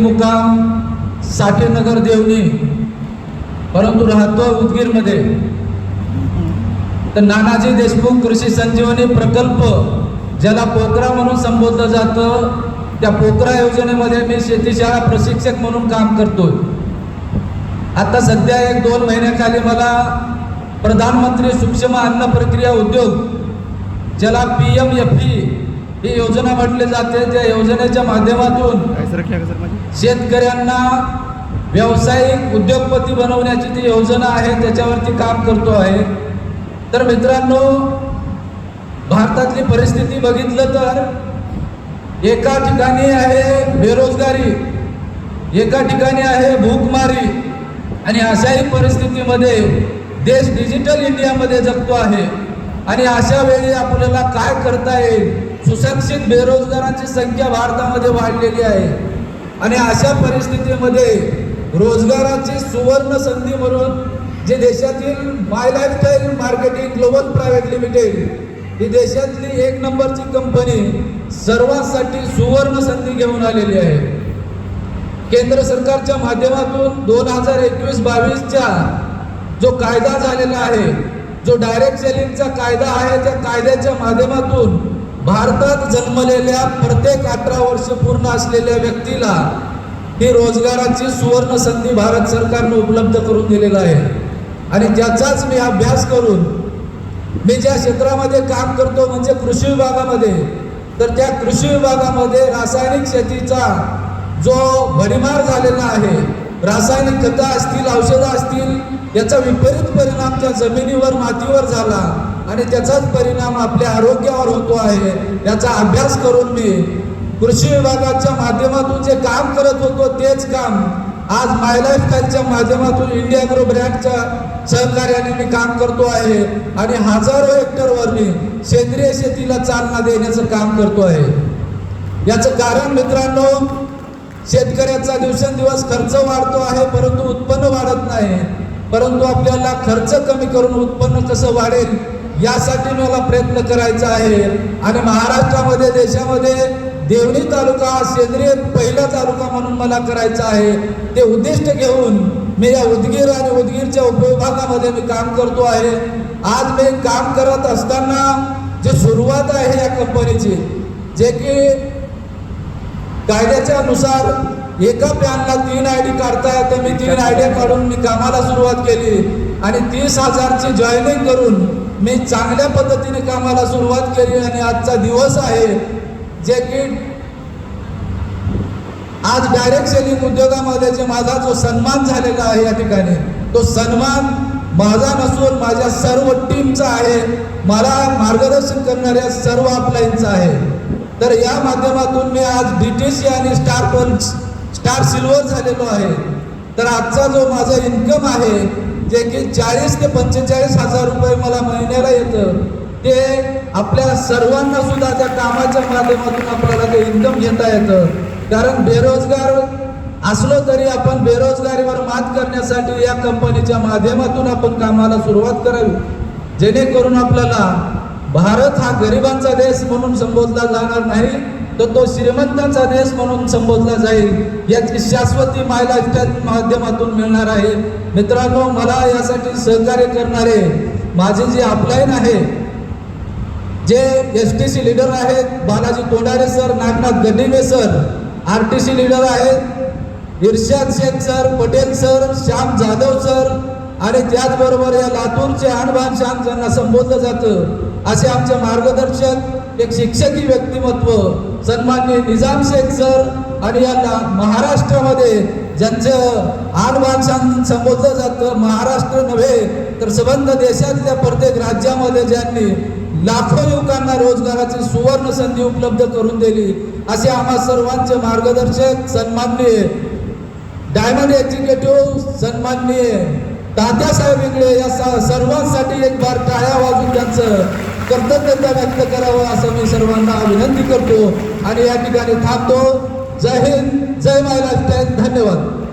मुक्काम साठेनगर देवणी. परंतु राहतो उदगीरमध्ये. तर नानाजी देशमुख कृषी संजीवनी प्रकल्प ज्याला पोकरा म्हणून संबोधलं जातं त्या पोकरा योजनेमध्ये मी शेतीशाळा प्रशिक्षक म्हणून काम करतोय. आता सध्या एक दोन महिन्याखाली मला प्रधानमंत्री सूक्ष्म अन्न प्रक्रिया उद्योग ज्याला पी एम एफ ही योजना म्हटली जाते त्या योजनेच्या माध्यमातून शेतकऱ्यांना व्यावसायिक उद्योगपती बनवण्याची ती योजना आहे त्याच्यावरती काम करतो आहे. तर मित्रांनो भारतातली परिस्थिती बघितलं तर एका ठिकाणी आहे बेरोजगारी एका ठिकाणी आहे भूकमारी आणि अशाही परिस्थितीमध्ये देश डिजिटल इंडियामध्ये जगतो आहे. आणि अशा वेळी आपल्याला काय करता येईल? सुशिक्षित बेरोजगारांची संख्या भारतामध्ये वाढलेली आहे. आणि अशा परिस्थितीमध्ये रोजगाराची सुवर्ण संधी म्हणून जे देशातील my lifestyle marketing global private limited ही देशातली एक नंबरची कंपनी सर्वांसाठी सुवर्ण संधी घेऊन आलेली आहे. केंद्र सरकारच्या माध्यमातून दोन हजार एकवीस बावीसच्या जो कायदा झालेला आहे जो डायरेक्ट सेलिंगचा कायदा आहे त्या कायद्याच्या माध्यमातून भारतात जन्मलेल्या प्रत्येक अठरा वर्ष पूर्ण असलेल्या व्यक्तीला ही रोजगाराची सुवर्ण संधी भारत सरकारनं उपलब्ध करून दिलेला आहे. आणि त्याचाच मी अभ्यास करून मी ज्या क्षेत्रामध्ये काम करतो म्हणजे कृषी विभागामध्ये तर त्या कृषी विभागामध्ये रासायनिक शेतीचा जो भडीमार झालेला आहे रासायनिक खतं असतील औषधं असतील याचा विपरीत परिणाम त्या जमिनीवर मातीवर झाला. आणि त्याचाच परिणाम आपल्या आरोग्यावर होतो आहे. याचा अभ्यास करून मी कृषी विभागाच्या माध्यमातून जे काम करत होतो तेच काम आज मायलाईफ लाईफस्टाईलच्या माध्यमातून इंडिया ग्रो ब्रँडच्या सहकार्याने मी काम करतो आहे. आणि हजारो हेक्टरवर मी सेंद्रिय शेतीला चालना देण्याचं काम करतो आहे. याचं कारण मित्रांनो शेतकऱ्याचा दिवसेंदिवस खर्च वाढतो आहे परंतु उत्पन्न वाढत नाही. परंतु आपल्याला खर्च कमी करून उत्पन्न कसं वाढेल यासाठी मला प्रयत्न करायचा आहे. आणि महाराष्ट्रामध्ये देशामध्ये देवणी तालुका हा सेंद्रिय पहिला तालुका म्हणून मला करायचा आहे. ते उद्दिष्ट घेऊन मी या उदगीर आणि उदगीरच्या उपविभागामध्ये मी काम करतो आहे. आज मी काम करत असताना जी सुरुवात आहे या कंपनीची जे की कायद्याच्या नुसार एका पॅनला तीन आय डी काढता तर मी तीन आय डी काढून मी कामाला सुरुवात केली. आणि तीस हजारची जॉईनिंग करून मी चांगल्या पद्धतीने कामाला सुरुवात केली. आणि आजचा दिवस आहे जे की आज डायरेक्ट सेलिंग उद्योगामध्ये जे माझा जो सन्मान झालेला आहे या ठिकाणी तो सन्मान माझा नसून माझ्या सर्व टीमचा आहे. मला मार्गदर्शन करणाऱ्या सर्व अपलाईनचा आहे. तर या माध्यमातून मी आज डी टी सी आणि स्टार पण स्टार सिल्वर झालेलो आहे. तर आजचा जो माझा इन्कम आहे जे की चाळीस ते पंचेचाळीस हजार रुपये मला महिन्याला येतं ते आपल्या सर्वांना सुद्धा त्या कामाच्या माध्यमातून आपल्याला ते इन्कम घेता येतं. कारण बेरोजगार असलो तरी आपण बेरोजगारीवर मात करण्यासाठी या कंपनीच्या माध्यमातून आपण कामाला सुरुवात करावी. जेणेकरून आपल्याला भारत हा गरिबांचा देश म्हणून संबोधला जाणार नाही तर तो श्रीमंतांचा देश म्हणून संबोधला जाईल याची शाश्वती मायला माध्यमातून मिळणार आहे. मित्रांनो मला यासाठी सहकार्य करणारे माझे जे अपलाईन आहे जे एस टी सी लिडर आहेत Balaji Tondare sir Nagnath Gadive sir R T C leader आहेत Irshad Shaikh sir Patel sir Shyam Jadhav sir आणि त्याचबरोबर या लातूरचे आणबान श्याम ज्यांना संबोधलं जातं. असे आमचे मार्गदर्शक एक शिक्षकी व्यक्तिमत्व सन्माननीय निजाम शेख सर आणि यांना महाराष्ट्रामध्ये ज्यांचं आणबान संबोधलं जातं महाराष्ट्र नव्हे तर संबंध देशातल्या प्रत्येक राज्यामध्ये ज्यांनी लाखो युवकांना रोजगाराची सुवर्ण संधी उपलब्ध करून दिली असे आम्हा सर्वांचे मार्गदर्शक सन्माननीय डायमंड एक्झिक्युटिव्ह सन्माननीय तात्यासाहेब इंगळे या सर्वांसाठी एक बार टाळ्या वाजून त्यांचं कर्तव्यता व्यक्त करावं असं मी सर्वांना विनंती करतो. आणि या ठिकाणी थांबतो. जय हिंद जय महाराष्ट्र. धन्यवाद.